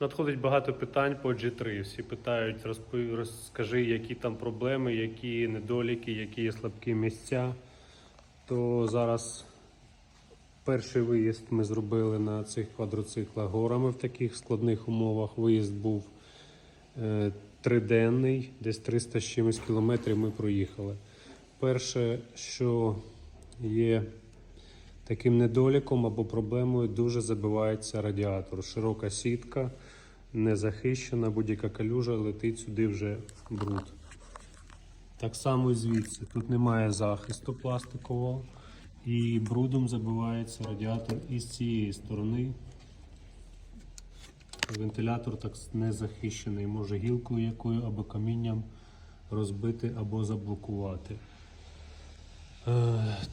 Надходить багато питань по G3. Всі питають, розпи- розкажи, які там проблеми, які недоліки, які є слабкі місця. То зараз перший виїзд ми зробили на цих квадроциклах горами в таких складних умовах. Виїзд був е, триденний, десь 300 з чимось кілометрів ми проїхали. Перше, що є таким недоліком або проблемою, дуже забивається радіатор. Широка сітка, не захищена, будь-яка калюжа летить сюди вже бруд. Так само і звідси. Тут немає захисту пластикового і брудом забивається радіатор із цієї сторони. Вентилятор так не захищений, може гілкою якою або камінням розбити або заблокувати.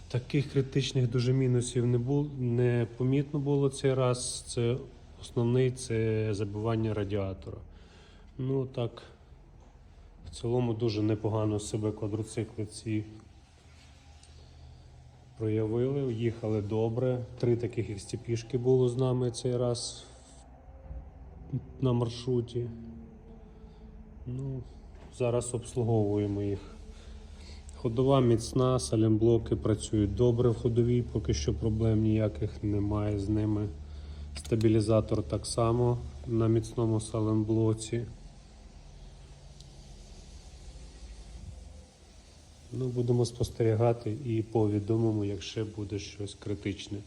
Таких критичних дуже мінусів не було, не помітно було цей раз. Це основний це забивання радіатора. Ну так, в цілому дуже непогано себе квадроцикли ці проявили, їхали добре. Три таких XTP-шки було з нами цей раз на маршруті. Ну, зараз обслуговуємо їх. Ходова міцна, салімблоки працюють добре в ходовій, поки що проблем ніяких немає з ними. Стабілізатор так само на міцному салемблоці. Ну, будемо спостерігати і повідомимо, якщо буде щось критичне.